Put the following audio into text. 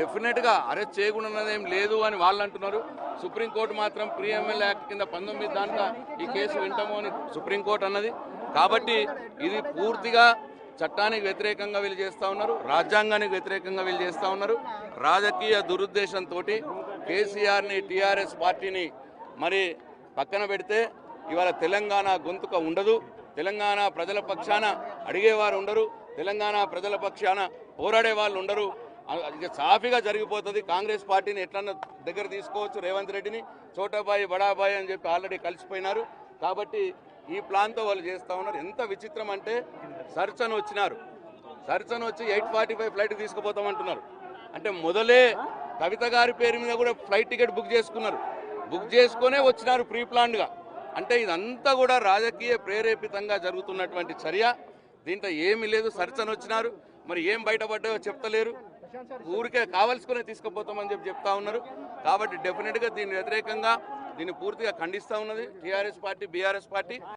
డెఫినెట్గా అరెస్ట్ చేయకుండా ఏం లేదు అని వాళ్ళు అంటున్నారు. సుప్రీంకోర్టు మాత్రం ప్రీ ఎమ్మెల్యే యాక్ట్ కింద పంతొమ్మిది దాంట్లో ఈ కేసు వింటాము అని సుప్రీంకోర్టు అన్నది. కాబట్టి ఇది పూర్తిగా చట్టానికి వ్యతిరేకంగా వీళ్ళు చేస్తూ ఉన్నారు రాజ్యాంగానికి వ్యతిరేకంగా వీళ్ళు చేస్తూ ఉన్నారు. రాజకీయ దురుద్దేశంతో కేసీఆర్ని టీఆర్ఎస్ పార్టీని మరి పక్కన పెడితే ఇవాళ తెలంగాణ గొంతుక ఉండదు. తెలంగాణ ప్రజల పక్షాన అడిగేవారు ఉండరు. తెలంగాణ ప్రజల పక్షాన పోరాడే వాళ్ళు ఉండరు. ఇక సాఫీగా జరిగిపోతుంది. కాంగ్రెస్ పార్టీని ఎట్లన్నా దగ్గర తీసుకోవచ్చు. రేవంత్ రెడ్డిని చోటాబాయి బడాబాయి అని చెప్పి ఆల్రెడీ కలిసిపోయినారు. కాబట్టి ఈ ప్లాన్తో వాళ్ళు చేస్తూ ఉన్నారు. ఎంత విచిత్రం అంటే సర్చన్ వచ్చినారు. సర్చన్ వచ్చి ఎయిట్ ఫార్టీ ఫైవ్ ఫ్లైట్ తీసుకుపోతామంటున్నారు. అంటే మొదలే కవిత గారి పేరు మీద కూడా ఫ్లైట్ టికెట్ బుక్ చేసుకున్నారు. బుక్ చేసుకునే వచ్చినారు ప్రీ ప్లాన్డ్గా. అంటే ఇదంతా కూడా రాజకీయ ప్రేరేపితంగా జరుగుతున్నటువంటి చర్య. దీంట్లో ఏమీ లేదు. సర్చన్ వచ్చినారు. మరి ఏం బయటపడ్డాయో చెప్తలేరు. ఊరికే కావలసుకునే తీసుకుపోతామని చెప్పి చెప్తా ఉన్నారు. కాబట్టి డెఫినెట్గా దీని వ్యతిరేకంగా దీన్ని పూర్తిగా ఖండిస్తూ ఉన్నది టీఆర్ఎస్ పార్టీ బీఆర్ఎస్ పార్టీ.